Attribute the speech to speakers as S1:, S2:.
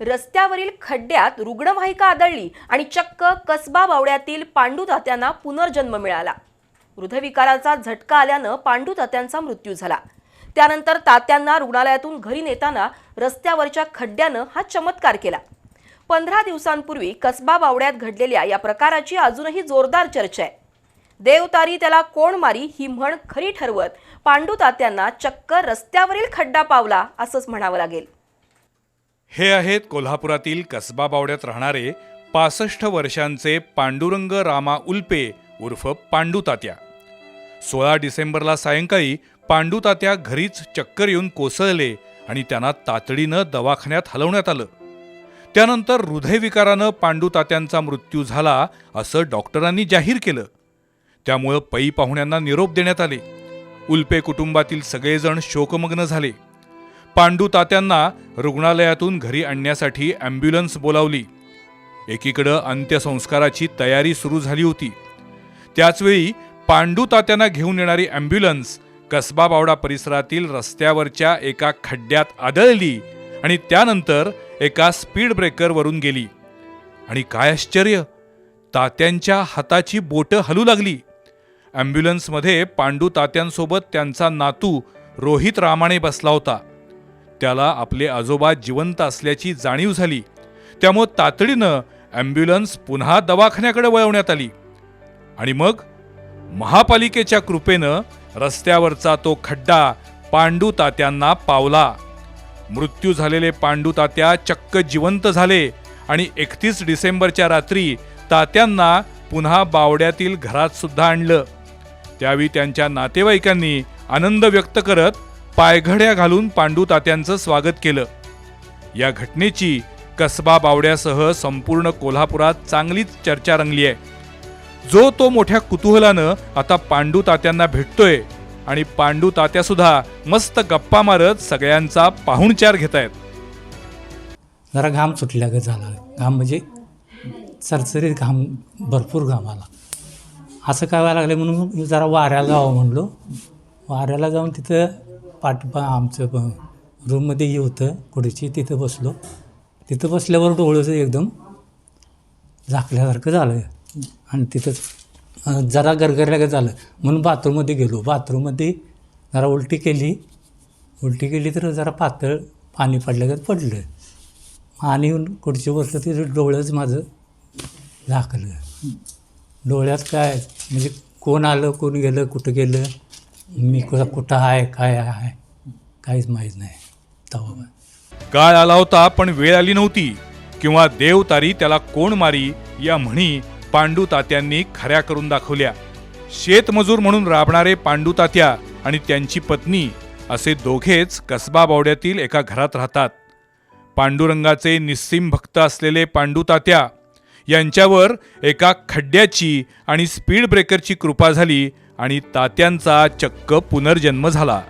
S1: रस्त्यावरील खड्ड्यात रुग्णवाहिका आदळली आणि चक्क कसबा बावड्यातील पांडू तात्यांना पुनर्जन्म मिळाला. हृदयविकाराचा झटका आल्यानं पांडू तात्यांचा मृत्यू झाला. त्यानंतर तात्यांना रुग्णालयातून घरी नेताना रस्त्यावरच्या खड्ड्यानं हा चमत्कार केला. पंधरा दिवसांपूर्वी कसबा बावड्यात घडलेल्या या प्रकाराची अजूनही जोरदार चर्चा आहे. देवतारी त्याला कोण मारी ही म्हण खरी ठरवत पांडू तात्यांना चक्क रस्त्यावरील खड्डा पावला असंच म्हणावं लागेल.
S2: हे आहेत कोल्हापुरातील कसबा बावड्यात राहणारे पासष्ट वर्षांचे पांडुरंग रामा उल्पे उर्फ पांडू तात्या. सोळा डिसेंबरला सायंकाळी पांडू तात्या घरीच चक्कर येऊन कोसळले आणि त्यांना तातडीनं दवाखान्यात हलवण्यात आलं. त्यानंतर हृदयविकारानं पांडू तात्यांचा मृत्यू झाला असं डॉक्टरांनी जाहीर केलं. त्यामुळं पै पाहुण्यांना निरोप देण्यात आले. उल्पे कुटुंबातील सगळेजण शोकमग्न झाले. पांडू तात्यांना रुग्णालयातून घरी आणण्यासाठी ॲम्ब्युलन्स बोलावली. एकीकडं अंत्यसंस्काराची तयारी सुरू झाली होती. त्याचवेळी पांडू तात्यांना घेऊन येणारी ॲम्ब्युलन्स कसबा बावडा परिसरातील रस्त्यावरच्या एका खड्ड्यात आदळली आणि त्यानंतर एका स्पीड ब्रेकरवरून गेली. आणि काय आश्चर्य! तात्यांच्या हाताची बोटं हलू लागली. ॲम्ब्युलन्समध्ये पांडू तात्यांसोबत त्यांचा नातू रोहित रामाने बसला होता. त्याला आपले आजोबा जिवंत असल्याची जाणीव झाली. त्यामुळं तातडीनं ॲम्ब्युलन्स पुन्हा दवाखान्याकडे वळवण्यात आली. आणि मग महापालिकेच्या कृपेनं रस्त्यावरचा तो खड्डा पांडू तात्यांना पावला. मृत्यू झालेले पांडू तात्या चक्क जिवंत झाले आणि एकतीस डिसेंबरच्या रात्री तात्यांना पुन्हा बावड्यातील घरात सुद्धा आणलं. त्यावेळी त्यांच्या नातेवाईकांनी आनंद व्यक्त करत पायघड्या घालून पांडू तात्यांचं स्वागत केलं. या घटनेची कसबा बावड्यासह संपूर्ण कोल्हापुरात चांगलीच चर्चा रंगली आहे. जो तो मोठ्या कुतूहलानं आता पांडू तात्यांना भेटतोय आणि पांडू तात्यासुद्धा मस्त गप्पा मारत सगळ्यांचा पाहुणचार घेत आहेत
S3: जरा घाम सुटल्यागत झाला. घाम म्हणजे सरसरीत घाम भरपूर घाम आला. असं काय व्हायला लागलं म्हणून मी जरा वाऱ्याला जावं म्हणलो. वाऱ्याला जाऊन तिथं पाठबा आमचं रूममध्ये हे होतं खुर्ची तिथं बसलो. तिथं बसल्यावर डोळ्याचं एकदम झाकल्यासारखं झालं. आणि तिथंच जरा गरगरल्यागत झालं. म्हणून बाथरूममध्ये गेलो. बाथरूममध्ये जरा उलटी केली. उलटी केली तर जरा पातळ पाणी पडल्यागत पडलं. आणि येऊन खुर्ची बसलं ते डोळंच माझं झाकलं. डोळ्यात काय म्हणजे कोण आलं कोण गेलं कुठं गेलं? मी कुठं कुठं आहे काय आहे काहीच माहीत नाही. तेव्हा
S2: काळ आला होता पण वेळ आली नव्हती. किंवा देव तारी त्याला कोण मारी या म्हणी पांडू तात्यांनी खऱ्या करून दाखवल्या. शेतमजूर म्हणून राबणारे पांडू तात्या आणि त्यांची पत्नी असे दोघेच कसबा बावड्यातील एका घरात राहतात. पांडुरंगाचे निस्सीम भक्त असलेले पांडू तात्या यांच्यावर एका खड्ड्याची आणि स्पीड ब्रेकरची कृपा झाली आणि तात्यांचा चक्क पुनर्जन्म झाला.